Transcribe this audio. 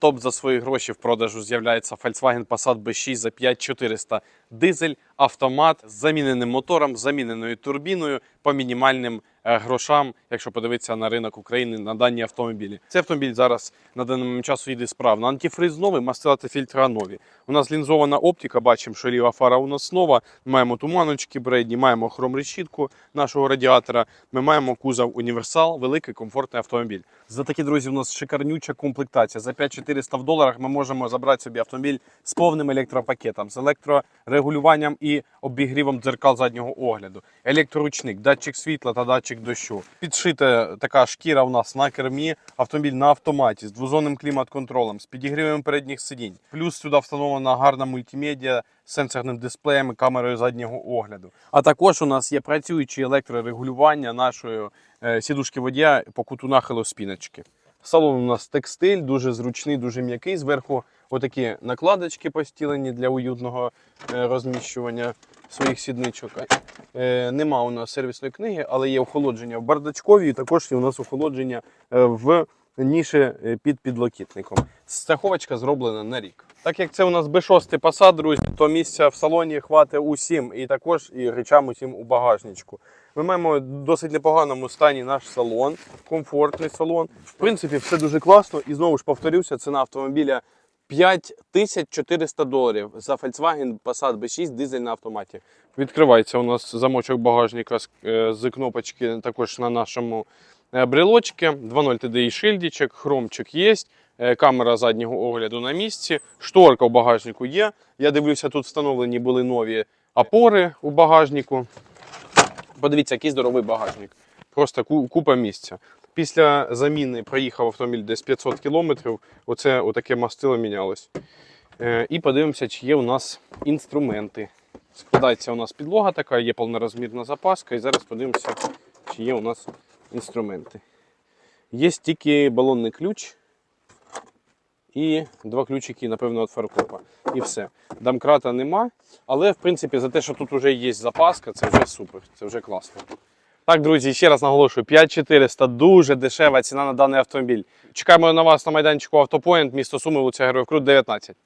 Топ за свої гроші в продажу з'являється Volkswagen Passat B6 за 5400. Дизель, автомат з заміненим мотором, заміненою турбіною по мінімальним грошам, якщо подивитися на ринок України на дані автомобілі. Цей автомобіль зараз на момент часу їде справно. Антифриз новий, мастила та фільтра нові. У нас лінзована оптика, бачимо, що ліва фара у нас нова. Маємо туманочки бредні, маємо хром решітку нашого радіатора. Ми маємо кузов універсал, великий комфортний автомобіль. За такі друзі, у нас шикарнюча комплектація. За 5400 в доларах ми можемо забрати собі автомобіль з повним електропакетом, з електрорегулюванням і обігрівом дзеркал заднього огляду, електроручник, датчик світла та датчик дощу. Підшита така шкіра у нас на кермі, автомобіль на автоматі з двозонним клімат-контролем, з підігрівом передніх сидінь. Плюс сюди встановлена гарна мультимедіа з сенсорним дисплеєм і камерою заднього огляду. А також у нас є працюючі електрорегулювання нашої е, сідушки водія по куту нахилу спіночки. Салон у нас текстиль, дуже зручний, дуже м'який. Зверху отакі накладочки постілені для уютного е, розміщування своїх сідничок. Е, Нема у нас сервісної книги, але є охолодження в бардачковій, також є у нас охолодження е, в ніші під підлокітником. Страховочка зроблена на рік. Так як це у нас B6 Passat, друзі, то місця в салоні хватить усім, і також і речам усім у багажничку. Ми маємо в досить непоганому стані наш салон, комфортний салон. В принципі, все дуже класно. І знову ж повторюся, ціна автомобіля 5400 доларів за Volkswagen Passat B6 дизель на автоматі. Відкривається у нас замочок багажника з, е, з кнопочки також на нашому брелочці. 2.0 TDI шильдичок, хромчик є. Е, Камера заднього огляду на місці, шторка у багажнику є. Я дивлюся, тут встановлені були нові опори у багажнику. Подивіться, який здоровий багажник. Просто купа місця. Після заміни проїхав автомобіль десь 500 кілометрів. Оце отаке мастило мінялось. Е, і подивимося, чи є у нас інструменти. Складається у нас підлога така, є повнорозмірна запаска. І зараз подивимося, чи є у нас інструменти. Є тільки балонний ключ і два ключики, напевно, від фаркопа. І все. Домкрата нема. Але, в принципі, за те, що тут вже є запаска, це вже супер, це вже класно. Так, друзі, ще раз наголошую: 5400 дуже дешева ціна на даний автомобіль. Чекаємо на вас на майданчику Автопоінт, місто Суми, вулиця Героїв Крут, 19.